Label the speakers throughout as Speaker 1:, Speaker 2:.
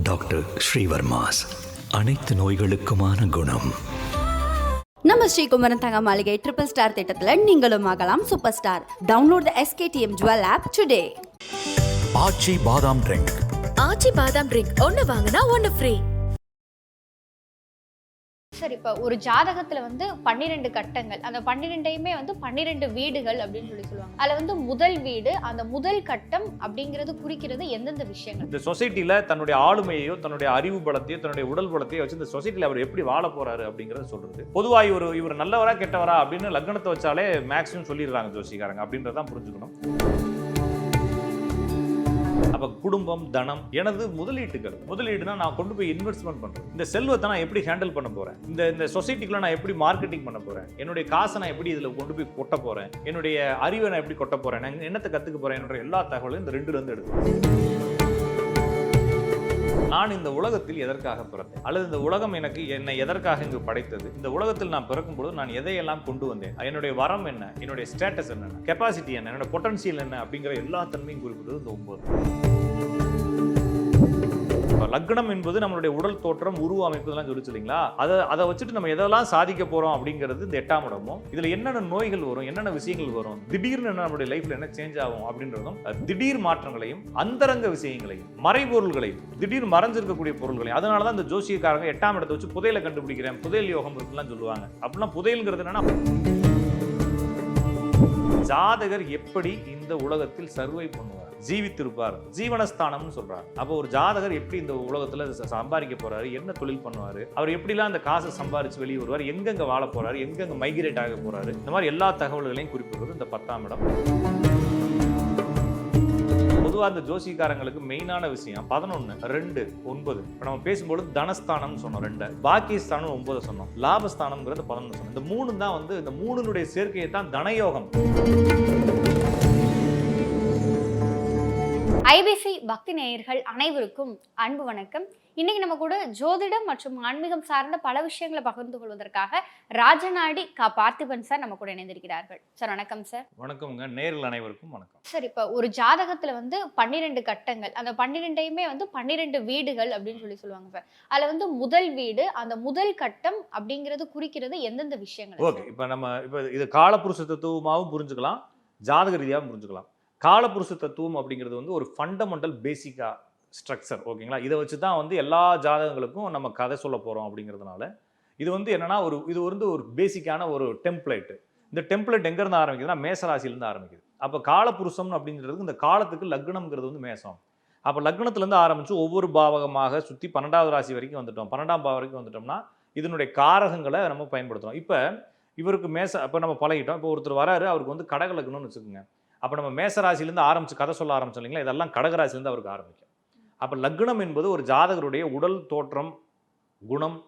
Speaker 1: Doctor Srivarmas. அனைத்து நோய்களுக்குமான குணம்.
Speaker 2: நம்ம ஸ்ரீகுமரன் தங்க மாளிகை ட்ரிபிள் ஸ்டார் திட்டத்தில் நீங்களும் ஆகலாம் super star download the SKDM jewel app today
Speaker 3: Aachi badam drink
Speaker 4: Aachi பாதாம் ட்ரிங்க் ஒன்னு வாங்கினா ஒன்னு ஃப்ரீ
Speaker 5: சார் இப்போ ஒரு ஜாதகத்துல வந்து பன்னிரெண்டு கட்டங்கள். அந்த பன்னிரெண்டையுமே வந்து பன்னிரெண்டு வீடுகள் அப்படின்னு சொல்லி சொல்லுவாங்க. அதுல வந்து முதல் வீடு அந்த முதல் கட்டம் அப்படிங்கிறது குறிக்கிறது எந்தெந்த விஷயங்கள்?
Speaker 6: இந்த சொசைட்டில தன்னுடைய ஆளுமையோ தன்னுடைய அறிவு பலத்தையோ தன்னுடைய உடல் பலத்தையோ வச்சு இந்த சொசைட்டில அவர் எப்படி வாழ போறாரு அப்படிங்கறத சொல்றது. பொதுவாக இவர் இவர் நல்லவரா கெட்டவரா அப்படின்னு லக்னத்தை வச்சாலே மேக்ஸிமம் சொல்லிடுறாங்க ஜோசிக்காரங்க அப்படின்றதான் புரிஞ்சுக்கணும். அப்போ குடும்பம் தனம் எனது முதலீட்டுகள். முதலீடுனா நான் கொண்டு போய் இன்வெஸ்ட்மெண்ட் பண்ணுறேன் இந்த செல்வத்தை நான் எப்படி ஹேண்டில் பண்ண போகிறேன் இந்த இந்த சொசைட்டிக்குள்ள நான் எப்படி மார்க்கெட்டிங் பண்ண போகிறேன் என்னுடைய காசை நான் எப்படி இதில் கொண்டு போய் கொட்ட போகிறேன் என்னுடைய அறிவை நான் எப்படி கொட்ட போகிறேன் நான் என்னத்தை கற்றுக்க போகிறேன் என்னுடைய எல்லா தகவலும் இந்த ரெண்டுலேருந்து எடுத்து நான் இந்த உலகத்தில் எதற்காக பிறந்தேன்? அல்லது இந்த உலகம் எனக்கு என்னை எதற்காக இங்கு படைத்தது? இந்த உலகத்தில் நான் பிறக்கும் பொழுது நான் எதையெல்லாம் கொண்டு வந்தேன்? என்னுடைய வரம் என்ன? என்னுடைய ஸ்டேட்டஸ் என்ன கெப்பாசிட்டி என்ன? என்னோட பொட்டன்சியல் என்ன? அப்படிங்கிற எல்லா தன்மையும் குறிப்பிட்டது இந்த ஒன்பது. லக்னம் என்பது நம்மளுடைய உடல் தோற்றம் உருவ அமைப்புலாம் சொல்லிச்சு இல்லைங்களா? அதை அதை வச்சுட்டு நம்ம எதெல்லாம் சாதிக்க போறோம் அப்படிங்கிறது இந்த எட்டாம் இடமும் இதுல என்னென்ன நோய்கள் வரும் என்னென்ன விஷயங்கள் வரும் திடீர்னு என்ன நம்மளுடைய லைஃப்ல என்ன சேஞ்ச் ஆகும் அப்படின்றதும் திடீர் மாற்றங்களையும் அந்தரங்க விஷயங்களையும் மறைபொருள்களையும் திடீர் மறைஞ்சிருக்கக்கூடிய பொருள்களையும் அதனால தான் இந்த ஜோசியக்காரங்க எட்டாம் இடத்தை வச்சு புதையலை கண்டுபிடிக்கிறேன் புதையல் யோகம் இருக்குலாம் சொல்லுவாங்க. அப்படின்னா புதையல்ங்கிறது என்னன்னா ஜாதகர் எப்படி இந்த உலகத்தில் சர்வை பண்ணுவார்? ஜீவித்திருப்பார். ஜீவனஸ்தானம்னு சொல்கிறார் அப்போ ஒரு ஜாதகர் எப்படி இந்த உலகத்துல சம்பாதிக்க போறாரு? என்ன தொழில் பண்ணுவாரு? அவர் எப்படிலாம் அந்த காசை சம்பாரிச்சு வெளியே வருவார் எங்கெங்க வாழ போறாரு? எங்கெங்க மைக்ரேட் ஆக போறாரு? இந்த மாதிரி எல்லா தகவல்களையும் குறிப்பிடுறது இந்த பத்தாம் இடம். பொதுவாக இந்த ஜோசிக்காரங்களுக்கு மெயினான விஷயம் பதினொன்று ரெண்டு ஒன்பது. இப்போ நம்ம பேசும்பொழுது தனஸ்தானம்னு சொன்னோம் ரெண்டு. பாக்கியஸ்தானம் ஒன்பது சொன்னோம். லாபஸ்தானம்ங்கிறது பதினொன்று சொன்னோம். இந்த மூணு தான் வந்து இந்த மூணுனுடைய சேர்க்கையை தான் தனயோகம்.
Speaker 5: ஐபிசி பக்தி நேயர்கள் அனைவருக்கும் அன்பு வணக்கம். இன்னைக்கு நம்ம கூட ஜோதிடம் மற்றும் ஆன்மீகம் சார்ந்த பல விஷயங்களை பகிர்ந்து கொள்வதற்காக ராஜநாடி கா பார்த்திபன் சார் நம்ம கூட இணைந்திருக்கிறார்கள். சார் வணக்கம் சார்.
Speaker 6: வணக்கம்ங்க. நேரில் அனைவருக்கும் வணக்கம்.
Speaker 5: சார் இப்போ ஒரு ஜாதகத்துல வந்து பன்னிரெண்டு கட்டங்கள் அந்த பன்னிரெண்டையுமே வந்து பன்னிரெண்டு வீடுகள் அப்படின்னு சொல்லி சொல்லுவாங்க சார். அதுல வந்து முதல் வீடு அந்த முதல் கட்டம் அப்படிங்கிறது குறிக்கிறது எந்தெந்த விஷயங்கள்
Speaker 6: ஓகே. இப்போ நம்ம இப்போ இது காலப்புருஷ தத்துவமாகவும் புரிஞ்சுக்கலாம் ஜாதக ரீதியாகவும் புரிஞ்சுக்கலாம். காலப்புருஷ தத்துவம் அப்படிங்கிறது வந்து ஒரு ஃபண்டமெண்டல் பேசிக்காக ஸ்ட்ரக்சர் ஓகேங்களா? இதை வச்சு தான் வந்து எல்லா ஜாதகங்களுக்கும் நம்ம கதை சொல்ல போகிறோம் அப்படிங்கிறதுனால இது வந்து என்னன்னா ஒரு இது வந்து ஒரு பேசிக்கான ஒரு டெம்ப்ளேட்டு இந்த டெம்ப்ளேட் எங்கேருந்து ஆரம்பிக்குதுன்னா மேசராசிலேருந்து ஆரம்பிக்குது. அப்போ காலப்புருஷம் அப்படிங்கிறதுக்கு இந்த காலத்துக்கு லக்னம்ங்கிறது வந்து மேசம். அப்போ லக்னத்துலேருந்து ஆரம்பித்து ஒவ்வொரு பாவகமாக சுற்றி பன்னெண்டாவது ராசி வரைக்கும் வந்துட்டோம். பன்னெண்டாம் பாவம் வரைக்கும் வந்துட்டோம்னா இதனுடைய காரகங்களை நம்ம பயன்படுத்துகிறோம் இப்போ இவருக்கு மேச அப்போ நம்ம பழகிட்டோம். இப்போ ஒருத்தர் வராரு அவருக்கு வந்து கடக லக்னம்னு வச்சுக்கோங்க. அப்போ நம்ம மேசராசிலேருந்து ஆரம்பிச்சு கதை சொல்ல ஆரம்பிச்சோம் இல்லைங்களா? இதெல்லாம் கடகராசிலேருந்து அவருக்கு ஆரம்பிக்கும். அப்போ லக்னம் என்பது ஒரு ஜாதகருடைய உடல் தோற்றம் குணம்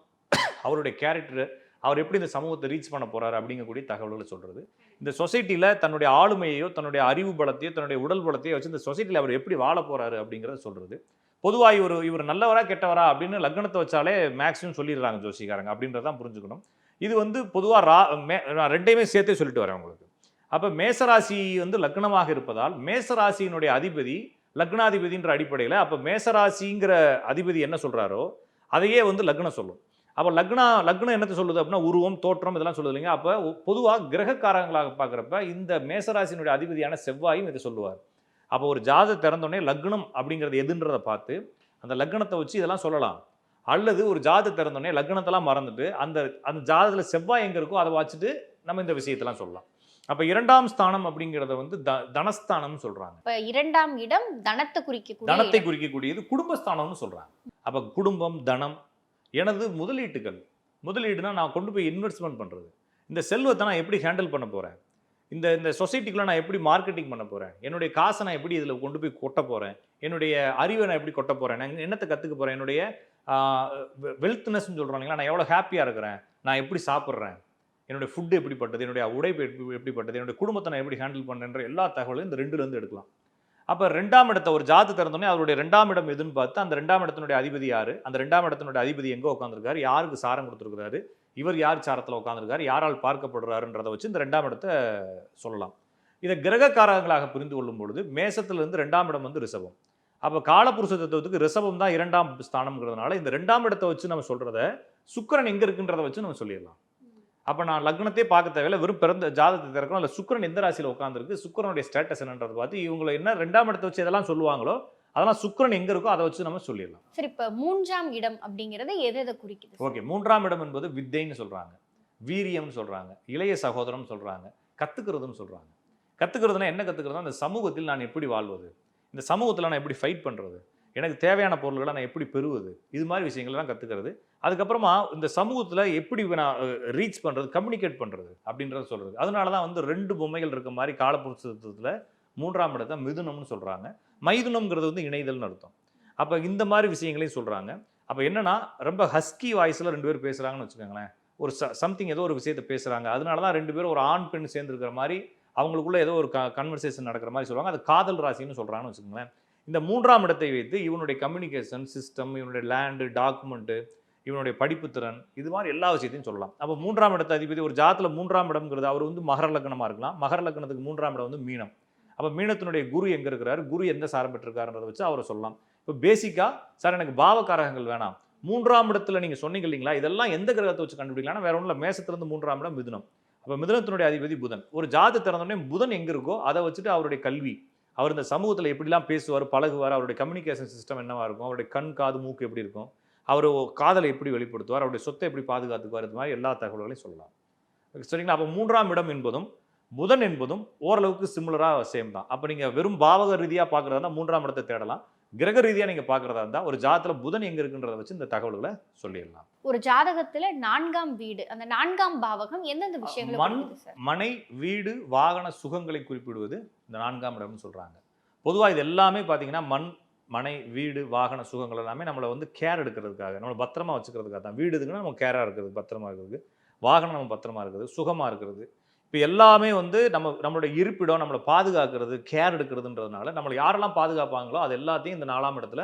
Speaker 6: அவருடைய கேரக்டர் அவர் எப்படி இந்த சமூகத்தை ரீச் பண்ண போகிறார் அப்படிங்கக்கூடிய தகவல்களை சொல்கிறது இந்த சொசைட்டியில் தன்னுடைய ஆளுமையோ தன்னுடைய அறிவு பலத்தையோ தன்னுடைய உடல் பலத்தையோ வச்சு இந்த சொசைட்டியில் அவர் எப்படி வாழ போகிறாரு அப்படிங்கிறத சொல்கிறது பொதுவாக இவர் இவர் நல்லவரா கெட்டவரா அப்படின்னு லக்னத்தை வச்சாலே மேக்ஸிமம் சொல்லிடுறாங்க ஜோசிக்காரங்க அப்படின்றதான் புரிஞ்சுக்கணும். இது வந்து பொதுவாக ரா மே நான் ரெண்டையுமே சேர்த்தே சொல்லிட்டு வரேன் உங்களுக்கு. அப்போ மேசராசி வந்து லக்னமாக இருப்பதால் மேசராசியினுடைய அதிபதி லக்னாதிபதின்ற அடிப்படையில் அப்போ மேசராசிங்கிற அதிபதி என்ன சொல்கிறாரோ அதையே வந்து லக்னம் சொல்லும். அப்போ லக்னா லக்னம் என்னத்தை சொல்லுது அப்படின்னா உருவம் தோற்றம் இதெல்லாம் சொல்லுது இல்லைங்க. அப்போ பொதுவாக கிரகக்காரங்களாக பார்க்குறப்ப இந்த மேசராசியினுடைய அதிபதியான செவ்வாயும் இதை சொல்லுவார். அப்போ ஒரு ஜாத திறந்தோடனே லக்னம் அப்படிங்கிறது எதுன்றதை பார்த்து அந்த லக்னத்தை வச்சு இதெல்லாம் சொல்லலாம். அல்லது ஒரு ஜாத திறந்தோடனே லக்னத்தெல்லாம் மறந்துட்டு அந்த அந்த ஜாதத்தில் செவ்வாய் எங்கே இருக்கோ அதை வச்சுட்டு நம்ம இந்த விஷயத்தெல்லாம் சொல்லலாம். அப்போ இரண்டாம் ஸ்தானம் அப்படிங்கிறத வந்து த தனஸ்தானம்னு சொல்கிறாங்க
Speaker 5: இப்ப இரண்டாம் இடம் தனத்தை குறிக்கக்கூடிய
Speaker 6: தனத்தை. குறிக்கக்கூடியது குடும்பஸ்தானம்னு சொல்றாங்க. அப்ப குடும்பம் தனம் எனது முதலீட்டுகள். முதலீடுனா நான் கொண்டு போய் இன்வெஸ்ட்மெண்ட் பண்றது. இந்த செல்வத்தை நான் எப்படி ஹேண்டில் பண்ண போறேன்? இந்த இந்த சொசைட்டிக்குள்ள நான் எப்படி மார்க்கெட்டிங் பண்ண போறேன்? என்னுடைய காசை நான் எப்படி இதில் கொண்டு போய் கொட்ட போறேன்? என்னுடைய அறிவை நான் எப்படி கொட்ட போறேன்? நான் என்னத்தை கற்றுக்க போறேன்? என்னுடைய வெல்த்னஸ்ன்னு சொல்கிறோம் இல்லைங்களா? நான் எவ்வளோ ஹாப்பியாக இருக்கிறேன்? நான் எப்படி சாப்பிட்றேன்? என்னுடைய ஃபுட்டு எப்படிப்பட்டது என்னுடைய உடைப்பு எப்படி எப்படிப்பட்டது என்னுடைய குடும்பத்தை நான் எப்படி ஹேண்டில் பண்ணுறேன்ற எல்லா தகவலையும் இந்த ரெண்டுலேருந்து எடுக்கலாம். அப்போ ரெண்டாம் இடத்த ஒரு ஜாத்து திறந்தோடனே அவருடைய ரெண்டாம் இடம் எதுன்னு பார்த்து அந்த ரெண்டாம் இடத்தினுடைய அதிபதி யார்? அந்த ரெண்டாம் இடத்தினுடைய அதிபதி எங்கே உட்காந்துருக்காரு யாருக்கு சாரம் கொடுத்துருக்காரு இவர் யார் சாரத்தில் உட்காந்துருக்காரு யாரால் பார்க்கப்படுறாருன்றதை வச்சு இந்த ரெண்டாம் இடத்த சொல்லலாம். இதை கிரகக்காரங்களாக புரிந்து கொள்ளும் பொழுது மேசத்திலிருந்து ரெண்டாம் இடம் வந்து ரிசவம் அப்போ காலபுருஷ தத்துவத்துக்கு ரிசவம் தான் இரண்டாம் ஸ்தானம்ங்கிறதுனால இந்த ரெண்டாம் இடத்தை வச்சு நம்ம சொல்கிறத சுக்கிரன் எங்கே இருக்குன்றதை வச்சு நம்ம சொல்லிடலாம். அப்போ நான் லக்னத்தையே பார்க்க தேவையில்ல. வெறும் பிறந்த ஜாதகத்தை திறக்கணும். இல்லை சுக்கிரன் எந்த ராசியில் உட்காந்துருக்கு சுக்கிரனுடைய ஸ்டேட்டஸ் என்னன்றதை பார்த்து இவங்களை என்ன ரெண்டாம் இடத்தை வச்சு எதெல்லாம் சொல்லுவாங்களோ அதெல்லாம் சுக்கிரன் எங்க இருக்கோ அதை வச்சு நம்ம சொல்லிடலாம்.
Speaker 5: சரி இப்ப மூன்றாம் இடம் அப்படிங்கிறது எதை எதை குறிக்குது
Speaker 6: ஓகே மூன்றாம் இடம் என்பது வித்தைன்னு சொல்றாங்க. வீரியம்னு சொல்றாங்க. இளைய சகோதரம் சொல்றாங்க. கத்துக்கிறதுன்னு சொல்றாங்க. கத்துக்கிறதுனா என்ன கத்துக்கிறதுனா இந்த சமூகத்தில் நான் எப்படி வாழ்வது? இந்த சமூகத்தில் நான் எப்படி ஃபைட் பண்றது? எனக்கு தேவையான பொருள்களை நான் எப்படி பெறுவது? இது மாதிரி விஷயங்கள்லாம் கற்றுக்கிறது அதுக்கப்புறமா இந்த சமூகத்தில் எப்படி நான் ரீச் பண்ணுறது கம்யூனிகேட் பண்ணுறது அப்படின்றத சொல்கிறது அதனால தான் வந்து ரெண்டு பொம்மைகள் இருக்க மாதிரி காலப்புருஷத்தில் மூன்றாம் இடத்தை மிதுனம்னு சொல்கிறாங்க மைதுனம்ங்கிறது வந்து இணைதல்னு அர்த்தம். அப்போ இந்த மாதிரி விஷயங்களையும் சொல்கிறாங்க அப்போ என்னென்னா ரொம்ப ஹஸ்கி வாய்ஸில் ரெண்டு பேர் பேசுகிறாங்கன்னு வச்சுக்கோங்களேன். ஒரு ச சம்திங் ஏதோ ஒரு விஷயத்தை பேசுகிறாங்க அதனால தான் ரெண்டு பேரும் ஒரு ஆண் பெண் சேர்ந்துருக்கிற மாதிரி அவங்களுக்குள்ள ஏதோ ஒரு க கன்வர்சேஷன் நடக்கிற மாதிரி சொல்லுவாங்க. அது காதல் ராசின்னு சொல்கிறாங்கன்னு வச்சுக்கோங்களேன். இந்த மூன்றாம் இடத்தை வைத்து இவனுடைய கம்யூனிகேஷன் சிஸ்டம் இவனுடைய லேண்டு டாக்குமெண்ட்டு இவனுடைய படிப்பு திறன் இது மாதிரி எல்லா விஷயத்தையும் சொல்லலாம். அப்போ மூன்றாம் இடத்த அதிபதி ஒரு ஜாத்தில் மூன்றாம் இடம்ங்கிறது அவர் வந்து மகர லக்னமாக இருக்கலாம். மகர லக்னத்துக்கு மூன்றாம் இடம் வந்து மீனம். அப்போ மீனத்தினுடைய குரு எங்கே இருக்கிறார்? குரு எந்த சாரம் பெற்றிருக்காருன்றதை வச்சு அவரை சொல்லலாம். இப்போ பேசிக்காக சார் எனக்கு பாவகாரகங்கள் வேணாம். மூன்றாம் இடத்துல நீங்கள் சொன்னீங்க இல்லைங்களா இதெல்லாம் எந்த கிரகத்தை வச்சு கண்டுபிடிக்கலாம் வேற ஒன்றும் இல்லை மேசத்துலேருந்து மூன்றாம் இடம் மிதுனம். அப்போ மிதுனத்தினுடைய அதிபதி புதன். ஒரு ஜாதி திறந்தோடனே புதன் எங்கே இருக்கோ அதை வச்சுட்டு அவருடைய கல்வி. அவர் இந்த சமூகத்தில் எப்படிலாம் பேசுவார் பழகுவார் அவருடைய கம்யூனிகேஷன் சிஸ்டம் என்னவா இருக்கும் அவருடைய கண் காது மூக்கு எப்படி இருக்கும் அவர் காதலை எப்படி வெளிப்படுத்துவார் அவருடைய சொத்தை எப்படி பாதுகாத்துக்குவார் இது மாதிரி எல்லா தகவல்களையும் சொல்லலாம். சரிங்களா? அப்போ மூன்றாம் இடம் என்பதும் புதன் என்பதும் ஓரளவுக்கு சிமிலராக சேம் தான். அப்போ நீங்கள் வெறும் பாவக ரீதியாக பார்க்குறதா இருந்தால் மூன்றாம் இடத்தை தேடலாம். கிரக ரீதியாக நீங்கள் பார்க்குறதா இருந்தால் ஒரு ஜாதத்தில் புதன் எங்கே இருக்குன்றதை வச்சு இந்த தகவல்களை சொல்லிடலாம்.
Speaker 5: ஒரு ஜாதகத்துல நான்காம் வீடு அந்த நான்காம் பாவகம் எந்தெந்த விஷயங்களை
Speaker 6: மண் மனை வீடு வாகன சுகங்களை குறிப்பிடுவது இந்த நான்காம் இடம்னு சொல்கிறாங்க பொதுவாக இது எல்லாமே பார்த்தீங்கன்னா மண் மனை வீடு வாகன சுகங்கள் எல்லாமே நம்மளை வந்து கேர் எடுக்கிறதுக்காக நம்மளை பத்திரமா வச்சுக்கிறதுக்காக தான். வீடு இதுக்குன்னா நம்ம கேராக இருக்கிறது பத்திரமா இருக்கிறது. வாகனம் நம்ம பத்திரமா இருக்கிறது சுகமாக இருக்கிறது. இப்போ எல்லாமே வந்து நம்ம நம்மளோட இருப்பிடம் நம்மளை பாதுகாக்கிறது கேர் எடுக்கிறதுன்றதுனால நம்மளை யாரெல்லாம் பாதுகாப்பாங்களோ அது எல்லாத்தையும் இந்த நாலாம் இடத்துல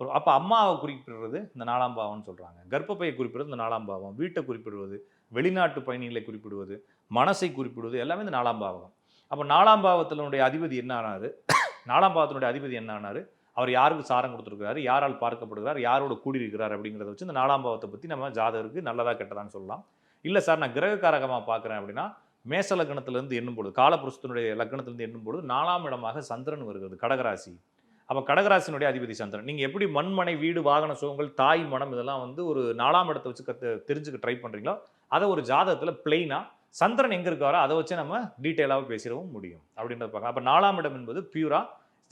Speaker 6: அப்போ அம்மாவை குறிப்பிடுறது இந்த நாலாம் பாவம்னு சொல்கிறாங்க கர்ப்பப்பையை குறிப்பிடுறது இந்த நாலாம் பாவம். வீட்டை குறிப்பிடுவது வெளிநாட்டு பயணிகளை குறிப்பிடுவது மனசை குறிப்பிடுவது எல்லாமே இந்த நாலாம் பாவம் அப்போ நாலாம் பாவத்தினுடைய அதிபதி என்ன ஆனாரு? நாலாம் பாவத்தினுடைய அதிபதி என்ன ஆனாரு? அவர் யாருக்கு சாரம் கொடுத்துருக்கிறாரு? யாரால் பார்க்கப்படுகிறார்? யாரோட கூடியிருக்கிறார் அப்படிங்கிறத வச்சு இந்த நாலாம் பாவத்தை பற்றி நம்ம ஜாதகருக்கு நல்லதாக கெட்டதான்னு சொல்லலாம். இல்லை சார் நான் கிரகக்காரகமாக பார்க்குறேன் அப்படின்னா மேச லக்னத்திலேருந்து எண்ணும் பொழுது காலபுருஷத்தினுடைய லக்னத்திலேருந்து எண்ணும் பொழுது நாலாம் இடமாக சந்திரன் வருகிறது கடகராசி. அப்போ கடகராசினுடைய அதிபதி சந்திரன். நீங்கள் எப்படி மண்மனை வீடு வாகன சுகங்கள் தாய் மனம் இதெல்லாம் வந்து ஒரு நாலாம் இடத்தை வச்சு கற்று தெரிஞ்சுக்க ட்ரை பண்ணுறீங்களோ அதை ஒரு ஜாதகத்தில் பிளெயினாக சந்திரன் எங்கே இருக்காரோ அதை வச்சு நம்ம டீட்டெயிலாக பேசிடவும் முடியும். அப்படின்றத பார்க்கலாம். அப்போ நாலாம் இடம் என்பது பியூரா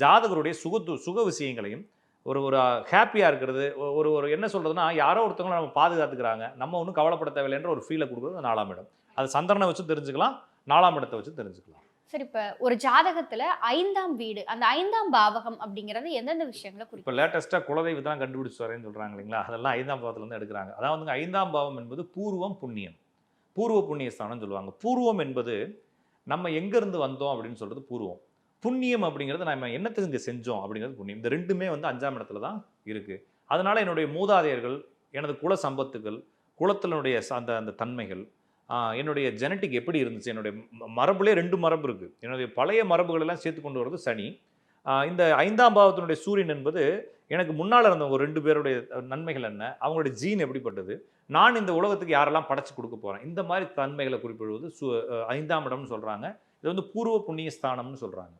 Speaker 6: ஜாதகருடைய சுகத்து சுக விஷயங்களையும் ஒரு ஒரு ஹாப்பியாக இருக்கிறது ஒரு ஒரு என்ன சொல்கிறதுனா யாரோ ஒருத்தவங்களை நம்ம பாதுகாத்துக்கிறாங்க நம்ம ஒன்றும் கவலைப்பட தேவையில்லைன்ற ஒரு ஃபீலை கொடுக்குறது நாலாம் இடம். அது சந்திரனை வச்சு தெரிஞ்சுக்கலாம் நாலாம் இடத்தை வச்சு தெரிஞ்சுக்கலாம்.
Speaker 5: சரி இப்ப ஒரு ஜாதகத்துல ஐந்தாம் வீடு அந்த ஐந்தாம் பாவகம் அப்படிங்கிறது எந்தெந்த விஷயங்களை குறிக்கும்?
Speaker 6: இப்போ லேட்டஸ்ட்டாக குலதெய்வத்தை தான் கண்டுபிடிச்சு வரேன்னு சொல்கிறாங்க இல்லைங்களா? அதெல்லாம் ஐந்தாம் பாவத்துலேருந்து எடுக்கிறாங்க. அதாவது ஐந்தாம் பாவம் என்பது பூர்வம் புண்ணியம். பூர்வ புண்ணிய ஸ்தானம்னு சொல்லுவாங்க. பூர்வம் என்பது நம்ம எங்கேருந்து வந்தோம் அப்படின்னு சொல்கிறது பூர்வம். புண்ணியம் அப்படிங்கிறது நம்ம என்னத்துக்கு இங்கே செஞ்சோம் அப்படிங்கிறது புண்ணியம். இந்த ரெண்டுமே வந்து அஞ்சாம் இடத்துல தான் இருக்குது அதனால் என்னுடைய மூதாதையர்கள் எனது குல சம்பத்துகள் குலத்தினுடைய அந்த அந்த தன்மைகள் என்னுடைய ஜெனட்டிக் எப்படி இருந்துச்சு என்னுடைய ம- மரபுலேயே ரெண்டு மரபு இருக்குது என்னுடைய பழைய மரபுகளெல்லாம் சேர்த்து கொண்டு வர்றது சனி. இந்த ஐந்தாம் பாவத்தினுடைய சூரியன் என்பது எனக்கு முன்னால் இருந்த ஒரு ரெண்டு பேருடைய நன்மைகள் என்ன? அவங்களுடைய ஜீன் எப்படிப்பட்டது? நான் இந்த உலகத்துக்கு யாரெல்லாம் படைச்சு கொடுக்க போகிறேன் இந்த மாதிரி தன்மைகளை குறிப்பிடுவது சு ஐந்தாம் இடம்னு சொல்கிறாங்க இது வந்து பூர்வ புண்ணிய ஸ்தானம்னு சொல்கிறாங்க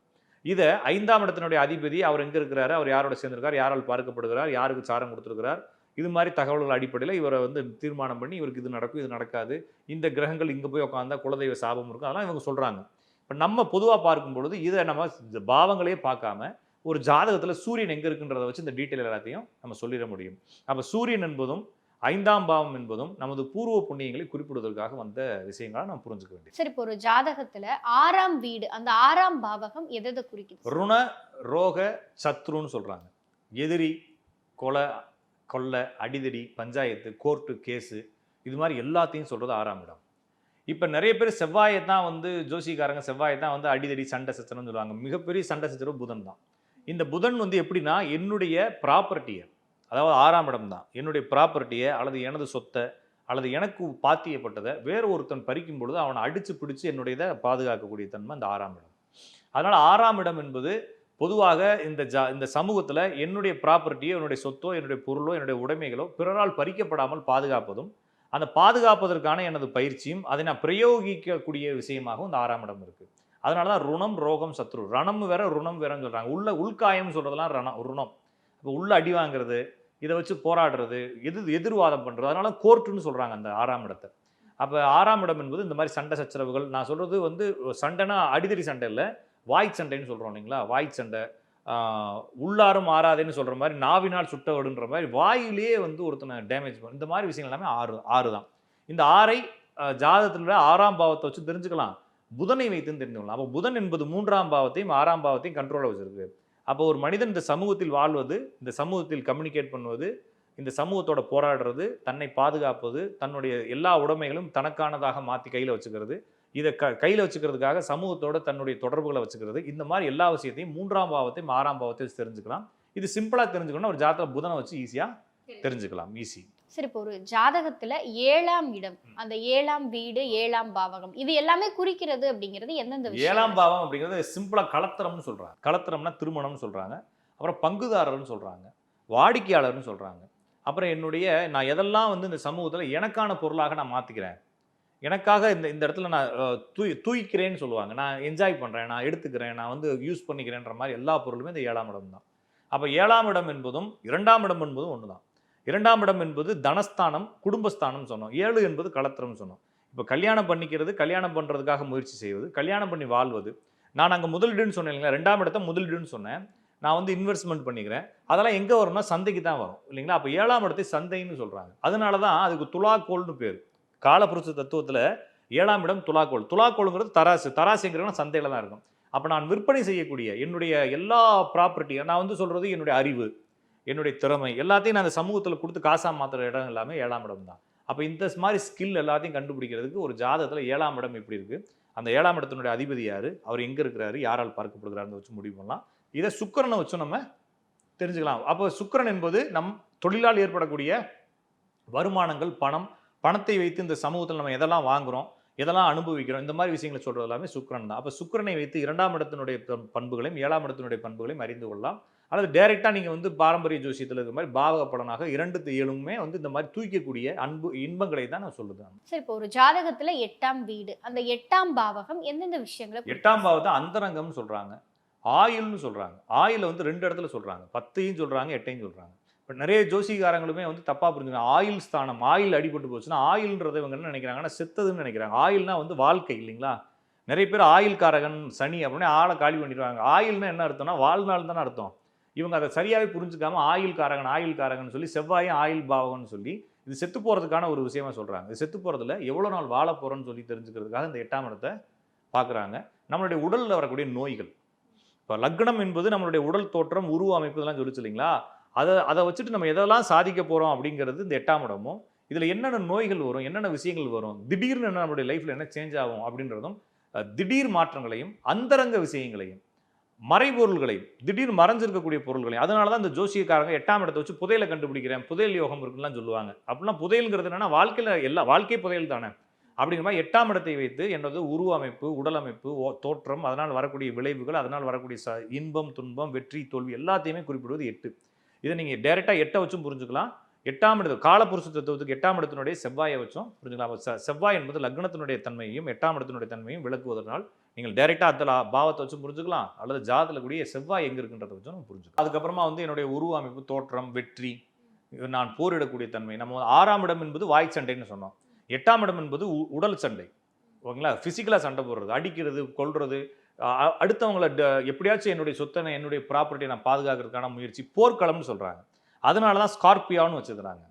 Speaker 6: இதை ஐந்தாம் இடத்தினுடைய அதிபதி அவர் எங்கே இருக்கிறாரு? அவர் யாரோட சேர்ந்திருக்கார்? யாரால் பார்க்கப்படுகிறார்? யாருக்கு சாரம் கொடுத்துருக்கிறார்? இது மாதிரி தகவல்கள் அடிப்படையில் இவரை வந்து தீர்மானம் பண்ணி இவருக்கு இது நடக்கும் இது நடக்காது. இந்த கிரகங்கள் இங்கே போய் உட்காந்தா குலதெய்வ சாபம் இருக்கும். அதெல்லாம் இவங்க சொல்கிறாங்க இப்போ நம்ம பொதுவாக பார்க்கும் பொழுது இதை நம்ம பாவங்களே பார்க்காம ஒரு ஜாதகத்தில் சூரியன் எங்கே இருக்குன்றதை வச்சு இந்த டீட்டெயில் எல்லாத்தையும் நம்ம சொல்லிட முடியும். அப்போ சூரியன் என்பதும் ஐந்தாம் பாவம் என்பதும் நமது பூர்வ புண்ணியங்களை குறிப்பிடுவதற்காக வந்த விஷயங்களை நம்ம புரிஞ்சுக்க வேண்டியது.
Speaker 5: சரி இப்போ ஒரு ஜாதகத்துல ஆறாம் வீடு அந்த ஆறாம் பாவகம் எதை எதை குறிக்குது?
Speaker 6: ருண ரோக சத்ருன்னு சொல்கிறாங்க எதிரி கொலை கொள்ளை அடிதடி பஞ்சாயத்து கோர்ட்டு கேஸு இது மாதிரி எல்லாத்தையும் சொல்கிறது ஆறாம் இடம். இப்போ நிறைய பேர் செவ்வாயை தான் வந்து ஜோசிக்காரங்க செவ்வாயை தான் வந்து அடிதடி சண்டை சச்சரவுன்னு சொல்லுவாங்க. மிகப்பெரிய சண்டை சச்சரவு புதன் தான். இந்த புதன் வந்து எப்படின்னா என்னுடைய ப்ராப்பர்ட்டியை அதாவது ஆறாம் இடம் தான். என்னுடைய ப்ராப்பர்ட்டியை அல்லது எனது சொத்தை அல்லது எனக்கு பாத்தியப்பட்டதை வேறு ஒருத்தன் பறிக்கும் பொழுது அவனை அடித்து பிடிச்சி என்னுடையதை பாதுகாக்கக்கூடிய தன்மை அந்த ஆறாம் இடம். அதனால் ஆறாம் இடம் என்பது பொதுவாக இந்த ஜா இந்த சமூகத்தில் என்னுடைய ப்ராப்பர்ட்டியோ என்னுடைய சொத்தோ என்னுடைய பொருளோ என்னுடைய உடைமைகளோ பிறரால் பறிக்கப்படாமல் பாதுகாப்பதும் அந்த பாதுகாப்பதற்கான எனது பயிற்சியும் அதை நான் பிரயோகிக்கக்கூடிய விஷயமாகவும் இந்த ஆறாம் இடம் இருக்குது அதனால தான் ருணம் ரோகம் சத்ரு. ரணம் வேற ருணம் வேறன்னு சொல்கிறாங்க உள்ள உள்காயம் சொல்கிறதுலாம் ரணம் ருணம். இப்போ உள்ள அடி வாங்குறது இதை வச்சு போராடுறது எது எதிர்வாதம் பண்ணுறது அதனால கோர்ட்டுன்னு சொல்கிறாங்க அந்த ஆறாம் இடத்தை. அப்போ ஆறாம் இடம் என்பது இந்த மாதிரி சண்டை சச்சரவுகள். நான் சொல்கிறது வந்து சண்டைனா அடிதடி சண்டை இல்லை வாய் சண்டைன்னு சொல்கிறோம் இல்லைங்களா? வாய் சண்டை உள்ளாரும் ஆறாதேன்னு சொல்கிற மாதிரி நாவினால் சுட்டவடுன்ற மாதிரி வாயிலேயே வந்து ஒருத்தனை டேமேஜ் பண்ணும் இந்த மாதிரி விஷயங்கள் எல்லாமே ஆறு ஆறு தான் இந்த ஆறை ஜாதத்தில் ஆறாம் பாவத்தை வச்சு தெரிஞ்சுக்கலாம். புதனை வைத்து தெரிஞ்சுக்கலாம் அப்போ புதன் என்பது மூன்றாம் பாவத்தையும் ஆறாம் பாவத்தையும் கண்ட்ரோலாக வச்சிருக்கு அப்போ ஒரு மனிதன் இந்த சமூகத்தில் வாழ்வது இந்த சமூகத்தில் கம்யூனிகேட் பண்ணுவது இந்த சமூகத்தோட போராடுறது தன்னை பாதுகாப்பது தன்னுடைய எல்லா உடைமைகளும் தனக்கானதாக மாற்றி கையில் வச்சுக்கிறது இதை க கையில் வச்சுக்கிறதுக்காக சமூகத்தோட தன்னுடைய தொடர்புகளை வச்சுக்கிறது இந்த மாதிரி எல்லா விஷயத்தையும் மூன்றாம் பாவத்தையும் ஆறாம் பாவத்தையும் தெரிஞ்சுக்கலாம். இது சிம்பிளாக தெரிஞ்சுக்கணும்னா ஒரு ஜாதக புதனை வச்சு ஈஸியாக தெரிஞ்சுக்கலாம். ஈஸி
Speaker 5: சரி இப்போ ஒரு ஜாதகத்துல ஏழாம் இடம் அந்த ஏழாம் வீடு ஏழாம் பாவகம் இது எல்லாமே குறிக்கிறது அப்படிங்கிறது எந்தெந்த
Speaker 6: ஏழாம் பாவம் அப்படிங்கிறது சிம்பிளா கலத்திரம்னு சொல்றாங்க. கலத்திரம்னா திருமணம்னு சொல்றாங்க. அப்புறம் பங்குதாரர்னு சொல்றாங்க. வாடிக்கையாளர்னு சொல்றாங்க. அப்புறம் என்னுடைய நான் எதெல்லாம் வந்து இந்த சமூகத்துல எனக்கான பொருளாக நான் மாத்திக்கிறேன்? எனக்காக இந்த இந்த இடத்துல நான் தூய் தூய்க்கிறேன்னு சொல்லுவாங்க. நான் என்ஜாய் பண்றேன் நான் எடுத்துக்கிறேன் நான் வந்து யூஸ் பண்ணிக்கிறேன்ற மாதிரி எல்லா பொருளுமே இந்த ஏழாம் இடம் தான். அப்போ ஏழாம் இடம் என்பதும் இரண்டாம் இடம் என்பதும் ஒன்று தான் இரண்டாம் இடம் என்பது தனஸ்தானம் குடும்பஸ்தானம் சொன்னோம். ஏழு என்பது கலத்திரம் சொன்னோம். இப்போ கல்யாணம் பண்ணிக்கிறது கல்யாணம் பண்ணுறதுக்காக முயற்சி செய்வது கல்யாணம் பண்ணி வாழ்வது. நான் அங்கே முதலீடுன்னு சொன்னேன் இல்லைங்களா? ரெண்டாம் இடத்த முதலீடுன்னு சொன்னேன். நான் வந்து இன்வெஸ்ட்மெண்ட் பண்ணிக்கிறேன். அதெல்லாம் எங்கே வரும்னா சந்தைக்கு தான் வரும் இல்லைங்களா? அப்போ ஏழாம் இடத்தை சந்தைன்னு சொல்கிறாங்க அதனால தான் அதுக்கு துலாக்கோள்னு பேர். காலப்புருஷ தத்துவத்தில் ஏழாம் இடம் துலாக்கோல். துலாக்கோளுங்கிறது தராசு. தராசுங்கிறது சந்தையில் தான் இருக்கும். அப்போ நான் விற்பனை செய்யக்கூடிய என்னுடைய எல்லா ப்ராப்பர்ட்டியும் நான் வந்து சொல்கிறது என்னுடைய அறிவு. என்னுடைய திறமை எல்லாத்தையும் நான் அந்த சமூகத்தில் கொடுத்து காசாக மாற்றுற இடம் எல்லாமே ஏழாம் இடம் தான். அப்போ இந்த மாதிரி ஸ்கில் எல்லாத்தையும் கண்டுபிடிக்கிறதுக்கு ஒரு ஜாதகத்தில் ஏழாம் இடம் எப்படி இருக்குது அந்த ஏழாம் இடத்தினுடைய அதிபதி யார்? அவர் எங்கே இருக்கிறாரு? யாரால் பார்க்கப்படுகிறாருன்னு வச்சு முடிவு பண்ணலாம். இதை சுக்கரனை வச்சு நம்ம தெரிஞ்சுக்கலாம். அப்போ சுக்கரன் என்பது நம் தொழிலால் ஏற்படக்கூடிய வருமானங்கள் பணம் பணத்தை வைத்து இந்த சமூகத்தில் நம்ம எதெல்லாம் வாங்குகிறோம் எதெல்லாம் அனுபவிக்கிறோம் இந்த மாதிரி விஷயங்களை சொல்கிறது எல்லாமே சுக்கரன் தான். அப்போ சுக்கிரனை வைத்து இரண்டாம் இடத்தினுடைய ப- பண்புகளையும் ஏழாம் இடத்தினுடைய பண்புகளையும் அறிந்து கொள்ளலாம். அல்லது டைரெக்டாக நீங்கள் வந்து பாரம்பரிய ஜோசியத்தில் இருக்கிற மாதிரி பாவக பலனாக இரண்டு ஏழுமே வந்து இந்த மாதிரி தூக்கக்கூடிய அன்பு இன்பங்களை தான் நான் சொல்லுது
Speaker 5: சரி இப்போ ஒரு ஜாதகத்துல எட்டாம் வீடு அந்த எட்டாம் பாவகம் எந்தெந்த விஷயங்களை?
Speaker 6: எட்டாம் பாவத்தை அந்தரங்கம்னு சொல்றாங்க. ஆயுள்னு சொல்றாங்க. ஆயில வந்து ரெண்டு இடத்துல சொல்றாங்க. பத்தையும் சொல்றாங்க எட்டையும் சொல்றாங்க. இப்போ நிறைய ஜோசிகாரங்களுமே வந்து தப்பா புரிஞ்சுக்கிறாங்க ஆயில் ஸ்தானம் ஆயில் அடிபட்டு போச்சுன்னா ஆயில்ன்றதை இவங்க என்ன நினைக்கிறாங்கன்னா செத்ததுன்னு நினைக்கிறாங்க. ஆயில்னா வந்து வாழ்க்கை இல்லைங்களா? நிறைய பேர் ஆயில் காரகன் சனி அப்படின்னு ஆளை காலி பண்ணிடுவாங்க. ஆயில்னா என்ன அர்த்தம்னா வாழ்நாள் தானே அர்த்தம். இவங்க அதை சரியாகவே புரிஞ்சுக்காம ஆயில் காரகன் ஆயில் காரகன் சொல்லி செவ்வாயும் ஆயில் பாவகம்னு சொல்லி இது செத்து போகிறதுக்கான ஒரு விஷயமா சொல்கிறாங்க இது செத்து போகிறதுல எவ்வளோ நாள் வாழ போகிறோன்னு சொல்லி தெரிஞ்சுக்கிறதுக்காக இந்த எட்டாம் இடத்தை பார்க்குறாங்க நம்மளுடைய உடலில் வரக்கூடிய நோய்கள். இப்போ லக்னம் என்பது நம்மளுடைய உடல் தோற்றம் உருவ அமைப்பு இதெல்லாம் சொல்லிச்சு இல்லைங்களா? அதை அதை வச்சுட்டு நம்ம எதெல்லாம் சாதிக்க போகிறோம் அப்படிங்கிறது இந்த எட்டாம் இடமும் இதில் என்னென்ன நோய்கள் வரும் என்னென்ன விஷயங்கள் வரும் திடீர்னு என்ன நம்மளுடைய லைஃப்பில் என்ன சேஞ்ச் ஆகும் அப்படின்றதும் திடீர் மாற்றங்களையும் அந்தரங்க விஷயங்களையும் மறைபொருள்களையும் திடீர்னு மறைஞ்சிருக்கக்கூடிய பொருள்களையும் அதனால தான் இந்த ஜோசியக்காரங்க எட்டாம் இடத்தை வச்சு புதையலை கண்டுபிடிக்கிறேன் புதையல் யோகம் இருக்குன்னு சொல்லுவாங்க. அப்படின்னா புதையல்ங்கிறது என்னன்னா வாழ்க்கையில் எல்லா வாழ்க்கை புதையல் தானே. அப்படிங்கிற மாதிரி எட்டாம் இடத்தை வைத்து என்னது உருவ அமைப்பு உடல் அமைப்பு ஓ- தோற்றம் அதனால் வரக்கூடிய விளைவுகள் அதனால் வரக்கூடிய ச இன்பம் துன்பம் வெற்றி தோல்வி எல்லாத்தையுமே குறிப்பிடுவது எட்டு. இதை நீங்கள் டைரெக்டாக எட்டை வச்சும் புரிஞ்சுக்கலாம். எட்டாம் இடத்து காலப்புருஷ தத்துவத்துக்கு எட்டாம் இடத்தினுடைய செவ்வாயை வச்சும் புரிஞ்சுக்கலாம்? செவ்வாய் என்பது லக்னத்தினுடைய தன்மையையும் எட்டாம் இடத்தினுடைய தன்மையும் விளக்குவதனால் நீங்கள் டைரெக்டாக அதில் பாவத்தை வச்சு புரிஞ்சுக்கலாம். அல்லது ஜாதத்தில் கூடிய செவ்வாய் எங்கே இருக்குன்றத வச்சும் நம்ம புரிஞ்சுக்கலாம். அதுக்கப்புறமா வந்து என்னுடைய உருவ அமைப்பு தோற்றம் வெற்றி நான் போரிடக்கூடிய தன்மை. நம்ம ஆறாம் இடம் என்பது வாய் சண்டைன்னு சொன்னோம். எட்டாம் இடம் என்பது உ- உடல் சண்டை. ஓகேங்களா? ஃபிசிக்கலாக சண்டை போடுறது அடிக்கிறது கொள்வது அடுத்தவங்களை ட- எப்படியாச்சும் என்னுடைய சொத்தனை என்னுடைய ப்ராப்பர்ட்டியை நான் பாதுகாக்கிறதுக்கான முயற்சி போர்க்களம்னு சொல்கிறாங்க அதனால தான் ஸ்கார்பியான்னு வச்சுக்கிறாங்க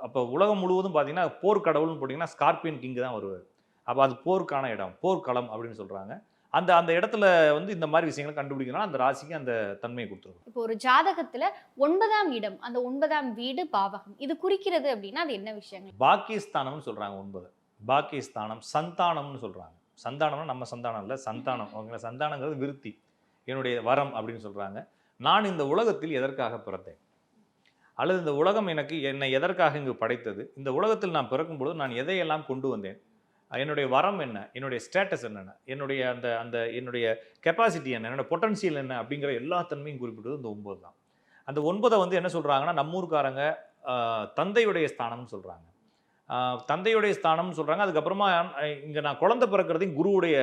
Speaker 6: அப்போ உலகம் முழுவதும் பார்த்தீங்கன்னா போர்க்கடவுள்னு போட்டிங்கன்னா ஸ்கார்பியன் கிங்கு தான் வருவார். அப்போ அது போருக்கான இடம் போர்க்களம் அப்படின்னு சொல்கிறாங்க அந்த அந்த இடத்துல வந்து இந்த மாதிரி விஷயங்களை கண்டுபிடிக்கணும் அந்த ராசிக்கு அந்த தன்மையை கொடுத்துருக்கும்.
Speaker 5: இப்போ ஒரு ஜாதகத்துல ஒன்பதாம் இடம் அந்த ஒன்பதாம் வீடு பாவகம். இது குறிக்கிறது அப்படின்னா அது என்ன விஷயங்கள்?
Speaker 6: பாக்கியஸ்தானம்னு சொல்றாங்க ஒன்பது. பாக்கியஸ்தானம் சந்தானம்னு சொல்றாங்க. சந்தானம்னா நம்ம சந்தானம் இல்லை சந்தானம். ஓகேங்களா? சந்தானங்கிறது விருத்தி. என்னுடைய வரம் அப்படின்னு சொல்றாங்க. நான் இந்த உலகத்தில் எதற்காக பிறந்தேன்? அல்லது இந்த உலகம் எனக்கு என்னை எதற்காக இங்கு படைத்தது? இந்த உலகத்தில் நான் பிறக்கும்பொழுது நான் எதையெல்லாம் கொண்டு வந்தேன்? என்னுடைய வரம் என்ன? என்னுடைய ஸ்டேட்டஸ் என்னென்ன? என்னுடைய அந்த அந்த என்னுடைய கெப்பாசிட்டி என்ன? என்னோட பொட்டன்ஷியல் என்ன? அப்படிங்கிற எல்லா தன்மையும் குறிப்பிட்டது இந்த ஒன்பது தான். அந்த ஒன்பதை வந்து என்ன சொல்கிறாங்கன்னா நம்மூர்காரங்க தந்தையுடைய ஸ்தானம்னு சொல்கிறாங்க தந்தையுடைய ஸ்தானம்னு சொல்கிறாங்க அதுக்கப்புறமா இங்கே நான் குழந்தை பிறக்கிறதையும் குருவுடைய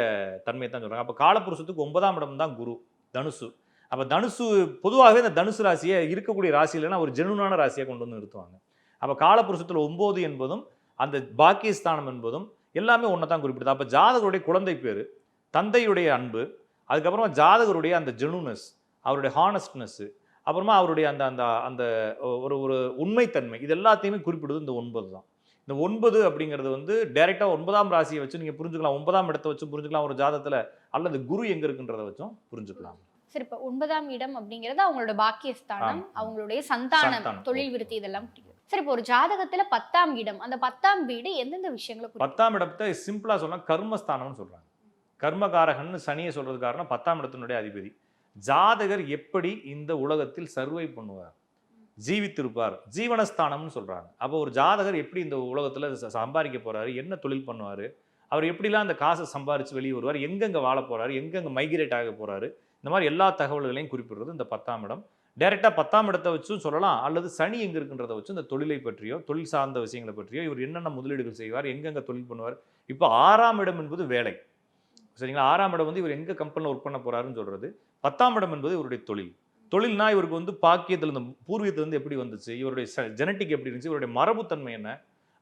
Speaker 6: தன்மையை தான் சொல்கிறாங்க அப்போ காலப்புருஷத்துக்கு ஒன்பதாம் இடம் தான் குரு தனுசு. அப்போ தனுசு பொதுவாகவே இந்த தனுசு ராசியை இருக்கக்கூடிய ராசியிலனா ஒரு ஜெனுனான ராசியை கொண்டு வந்து நிறுத்துவாங்க. அப்போ காலப்புருஷத்தில் ஒம்பது என்பதும் அந்த பாக்கியஸ்தானம் என்பதும் எல்லாமே ஒன்றை தான் குறிப்பிடுது. அப்போ ஜாதகருடைய குழந்தை பேர் தந்தையுடைய அன்பு அதுக்கப்புறமா ஜாதகருடைய அந்த ஜெனுனஸ் அவருடைய ஹானஸ்ட்னஸ்ஸு அப்புறமா அவருடைய அந்த அந்த அந்த ஒரு ஒரு உண்மைத்தன்மை இது எல்லாத்தையுமே குறிப்பிடுது இந்த ஒன்பது தான். இந்த ஒன்பது அப்படிங்கிறது வந்து டைரெக்டாக ஒன்பதாம் ராசியை வச்சு நீங்கள் புரிஞ்சுக்கலாம். ஒன்பதாம் இடத்தை வச்சு புரிஞ்சுக்கலாம் ஒரு ஜாதகத்தில் அல்லது குரு எங்கே இருக்குன்றத வச்சும் புரிஞ்சுக்கலாம்.
Speaker 5: சரி இப்போ ஒன்பதாம் இடம் அப்படிங்கிறது அவங்களோட பாக்கியஸ்தானம். அவங்களுடைய சந்தானம். தொழில் விருத்தி இதெல்லாம் சரி இப்போ ஒரு ஜாதகத்துல பத்தாம் இடம். அந்த பத்தாம் வீடு எந்தெந்த விஷயங்களை
Speaker 6: பத்தாம் இடத்தை சிம்பிளாக சொன்னால் கர்மஸ்தானம்னு சொல்கிறாங்க கர்மகாரகன்னு சனியை சொல்றது காரணம் பத்தாம் இடத்தினுடைய அதிபதி. ஜாதகர் எப்படி இந்த உலகத்தில் சர்வை பண்ணுவார்? ஜீவித்திருப்பார். ஜீவனஸ்தானம்னு சொல்கிறாங்க அப்போ ஒரு ஜாதகர் எப்படி இந்த உலகத்தில் சம்பாதிக்க போறாரு? என்ன தொழில் பண்ணுவார்? அவர் எப்படிலாம் அந்த காசை சம்பாரித்து வெளியே வருவார்? எங்கெங்கே வாழ போகிறாரு எங்கெங்கே மைக்ரேட் ஆக போகிறாரு இந்த மாதிரி எல்லா தகவல்களையும் குறிப்பிடுறது இந்த பத்தாம் இடம். டைரெக்டாக பத்தாம் இடத்தை வச்சும் சொல்லலாம். அல்லது சனி எங்கே இருக்குன்றத வச்சு இந்த தொழிலை பற்றியோ தொழில் சார்ந்த விஷயங்களை பற்றியோ இவர் என்னென்ன முதலீடுகள் செய்வார் எங்கெங்கே தொழில் பண்ணுவார். இப்போ ஆறாம் இடம் என்பது வேலை. சரிங்களா? ஆறாம் இடம் வந்து இவர் எங்கே கம்பெனியில் ஒர்க் பண்ண போகிறாருன்னு சொல்கிறது பத்தாம் இடம் என்பது இவருடைய தொழில். தொழில்னா இவருக்கு வந்து பாக்கியத்தில் இந்த பூர்வீகத்திலேருந்து எப்படி வந்துச்சு? இவருடைய ஜெனட்டிக் எப்படி இருந்துச்சு? இவருடைய மரபுத்தன்மை என்ன?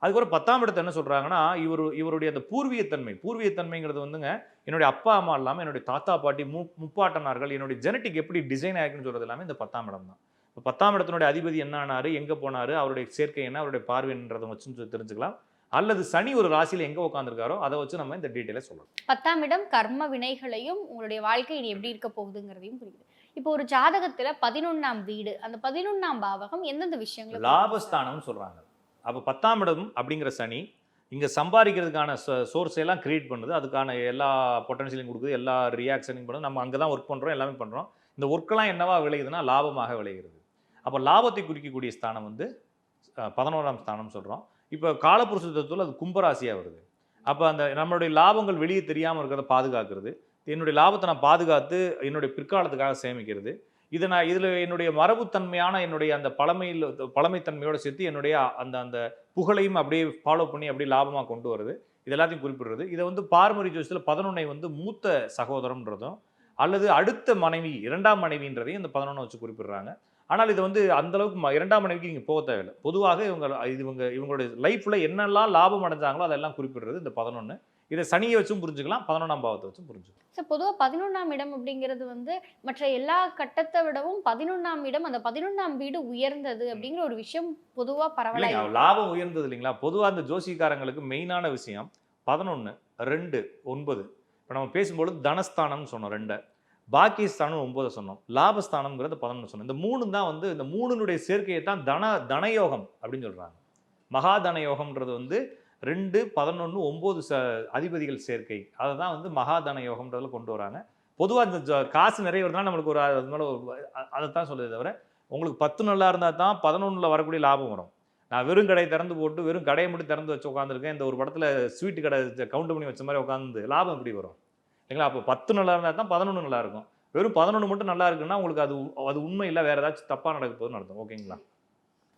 Speaker 6: அதுக்கப்புறம் பத்தாம் இடத்தை என்ன சொல்றாங்கன்னா இவர் இவருடைய அந்த பூர்வீகத்தன்மை பூர்வீகத்தன்மைங்கிறது வந்துங்க என்னுடைய அப்பா அம்மா இல்லாமல் என்னுடைய தாத்தா பாட்டி மு முப்பாட்டனார்கள் என்னுடைய ஜெனட்டிக் எப்படி டிசைன் ஆயிருக்குன்னு சொல்றது எல்லாமே இந்த பத்தாம் இடம் தான். இப்போ பத்தாம் இடத்தினுடைய அதிபதி என்ன ஆனாரு எங்கே போனாரு அவருடைய சேர்க்கை என்ன அவருடைய பார்வைன்றதை வச்சு தெரிஞ்சுக்கலாம். அல்லது சனி ஒரு ராசியில் எங்கே உட்காந்துருக்காரோ அதை வச்சு நம்ம இந்த டீட்டெயிலை சொல்லலாம்.
Speaker 5: பத்தாம் இடம் கர்ம வினைகளையும் உங்களுடைய வாழ்க்கை இனி எப்படி இருக்க போகுதுங்கிறதையும் புரியுது. இப்போ ஒரு ஜாதகத்துல பதினொன்னாம் வீடு அந்த பதினொன்னாம் பாவகம் எந்தெந்த விஷயங்களை?
Speaker 6: லாபஸ்தானம்னு சொல்றாங்க. அப்போ பத்தாம் இடம் அப்படிங்கிற சனி இங்கே சம்பாதிக்கிறதுக்கான சோர்ஸ் எல்லாம் க்ரியேட் பண்ணுது. அதுக்கான எல்லா பொட்டன்ஷியலையும் கொடுக்குது. எல்லா ரியாக்ஷனையும் பண்ணுது. நம்ம அங்கே தான் ஒர்க் பண்ணுறோம் எல்லாமே பண்ணுறோம் இந்த ஒர்க்கெல்லாம் என்னவா விளையுதுன்னா லாபமாக விளைகிறது. அப்போ லாபத்தை குறிக்கக்கூடிய ஸ்தானம் வந்து பதினோராம் ஸ்தானம் சொல்கிறோம் இப்போ காலப்புருஷ தத்துவத்தில் அது கும்பராசியாக வருது. அப்போ அந்த நம்மளுடைய லாபங்கள் வெளியே தெரியாமல் இருக்கிறத பாதுகாக்கிறது. என்னுடைய லாபத்தை நான் பாதுகாத்து என்னுடைய பிற்காலத்துக்காக சேமிக்கிறது. இதை நான் இதில் என்னுடைய மரபுத்தன்மையான என்னுடைய அந்த பழமையில் பழமைத்தன்மையோடு சேர்த்து என்னுடைய அந்த அந்த புகழையும் அப்படியே ஃபாலோ பண்ணி அப்படியே லாபமாக கொண்டு வருது. இது எல்லாத்தையும் குறிப்பிடுறது. இதை வந்து பார்மரி ஜோசியத்தில் பதினொன்னை வந்து மூத்த சகோதரம்ன்றதும் அல்லது அடுத்த மனைவி இரண்டாம் மனைவின்றதையும் இந்த பதினொன்று வச்சு குறிப்பிடுறாங்க. ஆனால் இது வந்து அந்தளவுக்கு இரண்டாம் மனைவிக்கு நீங்கள் போக தேவையில்லை. பொதுவாக இவங்க இது இவங்க இவங்களுடைய லைஃப்பில் என்னெல்லாம் லாபம் அடைஞ்சாங்களோ அதெல்லாம் குறிப்பிடுறது இந்த பதினொன்று இதை சனியை வச்சும் புரிஞ்சுக்கலாம் பதினொன்றாம் பாவத்தை வச்சும் புரிஞ்சுக்கலாம்.
Speaker 5: சார் பொதுவாக பதினொன்றாம் இடம் அப்படிங்கிறது வந்து மற்ற எல்லா கட்டத்தை விடவும் பதினொன்றாம் இடம் அந்த பதினொன்றாம் வீடு உயர்ந்தது அப்படிங்கிற ஒரு விஷயம் பொதுவாக பரவலாக
Speaker 6: லாபம் உயர்ந்தது இல்லைங்களா? பொதுவாக அந்த ஜோசிக்காரங்களுக்கு மெயினான விஷயம் பதினொன்று ரெண்டு ஒன்பது. இப்போ நம்ம பேசும்பொழுது தனஸ்தானம்னு சொன்னோம் ரெண்டை. பாக்கியஸ்தானம் ஒன்பதை சொன்னோம் லாபஸ்தானம்ங்கிறது பதினொன்று சொன்னோம். இந்த மூணு தான் வந்து இந்த மூணுனுடைய சேர்க்கையை தான் தன தனயோகம் அப்படின்னு சொல்கிறாங்க மகா தனயோகம்ன்றது வந்து ரெண்டு பதினொன்று ஒம்பது ச அதிபதிகள் சேர்க்கை. அதை தான் வந்து மகாதன யோகம்ன்றதில் கொண்டு வராங்க. பொதுவாக இந்த ஜ- காசு நிறைய வருதுன்னா நம்மளுக்கு ஒரு அது மேலே அதை தான் சொல்லுது தவிர உங்களுக்கு பத்து நல்லா இருந்தால் தான் பதினொன்றில் வரக்கூடிய லாபம் வரும். நான் வெறும் கடையை திறந்து போட்டு வெறும் கடையை மட்டும் திறந்து வச்சு உட்காந்துருக்கேன் இந்த ஒரு படத்தில் ஸ்வீட் கடை கவுண்ட் பண்ணி வச்ச மாதிரி உட்காந்து லாபம் எப்படி வரும்? இல்லைங்களா? அப்போ பத்து நல்லா இருந்தால் தான் பதினொன்று நல்லாயிருக்கும் வெறும் பதினொன்று மட்டும் நல்லா இருக்குன்னா உங்களுக்கு அது அது உண்மை இல்லை. வேறு ஏதாச்சும் தப்பாக நடக்க போகுதுன்னு நடத்தும் ஓகேங்களா?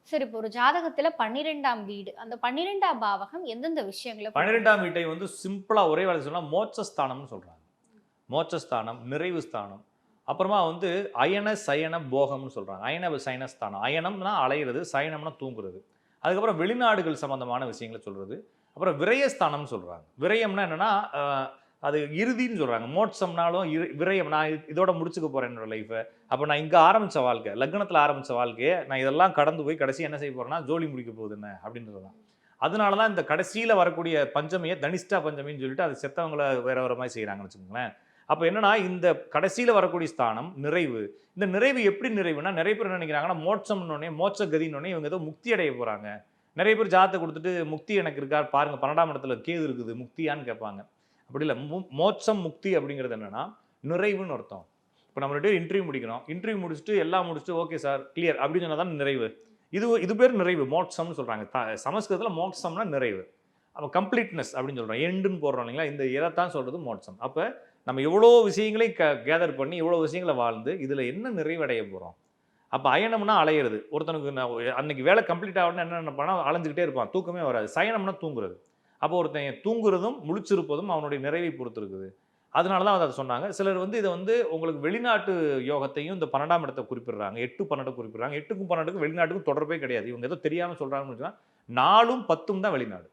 Speaker 5: சரி இப்போ ஒரு ஜாதகத்துல பன்னிரெண்டாம் வீடு. அந்த பன்னிரெண்டாம் பாவகம் எந்தெந்த விஷயங்களை
Speaker 6: பன்னிரெண்டாம் வீட்டை வந்து சிம்பிளாக ஒரே வேலை சொல்லலாம் மோட்சஸ்தானம்னு சொல்கிறாங்க மோட்சஸ்தானம் நிறைவு ஸ்தானம். அப்புறமா வந்து அயன சயன போகம்னு சொல்கிறாங்க அயன சயனஸ்தானம் அயனம்னா அலையிறது சயனம்னா தூங்குறது. அதுக்கப்புறம் வெளிநாடுகள் சம்பந்தமான விஷயங்களை சொல்கிறது அப்புறம் விரயஸ்தானம்னு சொல்கிறாங்க விரயம்னா என்னென்னா அது இறுதின்னு சொல்கிறாங்க மோட்சம்னாலும் இரு விரயம். நான் இதோட முடிச்சுக்க போகிறேன் என்னோட லைஃப்பை அப்போ நான் இங்கே ஆரம்பித்த வாழ்க்கை லக்னத்தில் ஆரம்பித்த வாழ்க்கையை நான் இதெல்லாம் கடந்து போய் கடைசி என்ன செய்ய போகிறேன்னா ஜோலி முடிக்க போகுது என்ன அப்படின்றது தான். அதனால தான் இந்த கடைசியில் வரக்கூடிய பஞ்சமியை தனிஷ்டா பஞ்சமின்னு சொல்லிட்டு அது செத்தவங்களை வேற வேற மாதிரி செய்கிறாங்கன்னு வச்சுக்கோங்களேன். அப்போ என்னன்னா இந்த கடைசியில் வரக்கூடிய ஸ்தானம் நிறைவு. இந்த நிறைவு எப்படி நிறைவுனா நிறைய பேர் நினைக்கிறாங்கன்னா மோட்சம்னோடனே மோட்ச கதினோடனே இவங்க ஏதோ முக்தி அடைய போகிறாங்க நிறைய பேர் ஜாத்தை கொடுத்துட்டு முக்தி எனக்கு இருக்கா? பாருங்க பன்னெண்டாம் இடத்துல கேது இருக்குது முக்தியான்னு கேட்பாங்க. அப்படி இல்லை. மோ மோட்சம் முக்தி அப்படிங்கிறது என்னன்னா நிறைவுன்னு அர்த்தம். இப்போ நம்ம ரெண்டு இன்டர்வியூ முடிக்கணும் இன்டர்வியூ முடிச்சுட்டு எல்லாம் முடிச்சுட்டு ஓகே சார் கிளியர் அப்படின்னு சொன்னால் தான் நிறைவு. இது இது பேர் நிறைவு. மோட்சம்னு சொல்கிறாங்க த சமஸ்கிருதத்தில் மோட்சம்னா நிறைவு. அப்போ கம்ப்ளீட்னஸ் அப்படின்னு சொல்கிறோம் எண்டுன்னு போடுறோம் இல்லைங்களா? இந்த இதைத்தான் சொல்கிறது மோட்சம். அப்போ நம்ம இவ்வளோ விஷயங்களை க கேதர் பண்ணி இவ்வளோ விஷயங்களை வாழ்ந்து இதில் என்ன நிறைவடைய போகிறோம் அப்போ அயனம்னா அலையிறது. ஒருத்தனுக்கு நான் அன்னைக்கு வேலை கம்ப்ளீட் ஆகணும்னு என்ன நினைப்பானா அலைஞ்சிக்கிட்டே இருப்பான். தூக்கமே வராது. சயனம்னா தூங்குறது. அப்போ ஒருத்தன் தூங்குறதும் முழிச்சிருப்பதும் அவனுடைய நிறைவை பொறுத்து இருக்குது அதனால தான் அதை சொன்னாங்க. சிலர் வந்து இதை வந்து உங்களுக்கு வெளிநாட்டு யோகத்தையும் இந்த பன்னெண்டாம் இடத்தை குறிப்பிடுறாங்க. எட்டு பன்னெண்டு குறிப்பிடுறாங்க. எட்டுக்கும் பன்னெண்டுக்கும் வெளிநாட்டுக்கும் தொடர்பே கிடையாது. இவங்க ஏதோ தெரியாமல் சொல்கிறாங்கன்னு சொன்னால் நாலும் பத்தும் தான் வெளிநாடு.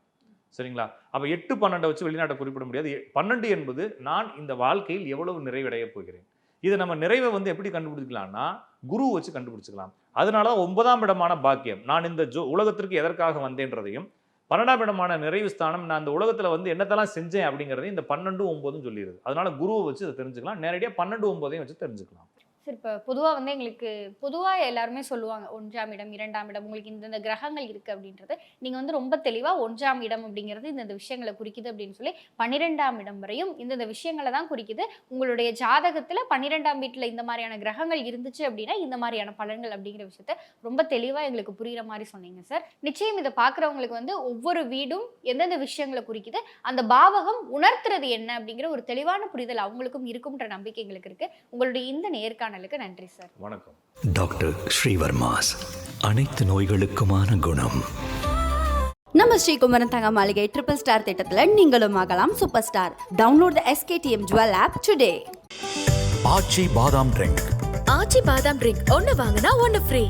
Speaker 6: சரிங்களா? அப்போ எட்டு பன்னெண்டை வச்சு வெளிநாட்டை குறிப்பிட முடியாது. பன்னெண்டு என்பது நான் இந்த வாழ்க்கையில் எவ்வளவு நிறைவடைய போகிறேன்? இதை நம்ம நிறைவை வந்து எப்படி கண்டுபிடிக்கலாம்னா குரு வச்சு கண்டுபிடிச்சிக்கலாம். அதனால தான் ஒன்பதாம் இடமான பாக்கியம். நான் இந்த ஜோ உலகத்திற்கு எதற்காக வந்தேன்றதையும் பன்னெண்டாம் இடமான நிறைவு ஸ்தானம் நான் இந்த உலகத்தில் வந்து என்னத்தெல்லாம் செஞ்சேன் அப்படிங்கிறதையும் இந்த பன்னெண்டு ஒன்பதும் சொல்லிடுது. அதனால குருவை வச்சு இதை தெரிஞ்சுக்கலாம். நேரடியாக பன்னெண்டு ஒன்பதையும் வச்சு தெரிஞ்சுக்கலாம்.
Speaker 5: சரி இப்போ பொதுவாக வந்து எங்களுக்கு பொதுவாக எல்லாருமே சொல்லுவாங்க ஒன்றாம் இடம் இரண்டாம் இடம் உங்களுக்கு இந்தந்த கிரகங்கள் இருக்குது அப்படின்றது. நீங்கள் வந்து ரொம்ப தெளிவாக ஒன்றாம் இடம் அப்படிங்கிறது இந்தந்த விஷயங்களை குறிக்குது அப்படின்னு சொல்லி பன்னிரெண்டாம் இடம் வரையும் இந்தந்த விஷயங்களை தான் குறிக்குது. உங்களுடைய ஜாதகத்தில் பன்னிரெண்டாம் வீட்டில் இந்த மாதிரியான கிரகங்கள் இருந்துச்சு அப்படின்னா இந்த மாதிரியான பலன்கள் அப்படிங்கிற விஷயத்த ரொம்ப தெளிவாக எங்களுக்கு புரிகிற மாதிரி சொன்னீங்க சார் நிச்சயம் இதை பார்க்குறவங்களுக்கு வந்து ஒவ்வொரு வீடும் எந்தெந்த விஷயங்களை குறிக்குது அந்த பாவகம் உணர்த்துறது என்ன அப்படிங்கிற ஒரு தெளிவான புரிதல் அவங்களுக்கும் இருக்கும்ன்ற நம்பிக்கை எங்களுக்கு இருக்கு. உங்களுடைய இந்த நேர்காணல் நேர்காணலுக்கு நன்றி சார்.
Speaker 6: வணக்கம்.
Speaker 1: டாக்டர் ஸ்ரீவர்மாஸ். அனைத்து நோய்களுக்குமான குணம்.
Speaker 2: நம்ம ஸ்ரீகுமரன் தங்க மாளிகை ட்ரிபிள் ஸ்டார் திட்டத்தில் நீங்களும் ஆகலாம் super star download the SKDM jewel app today
Speaker 3: Aachi badam drink
Speaker 4: Aachi பாதாம் ட்ரிங்க் ஒன்னு வாங்கினா ஒன்னு ஃப்ரீ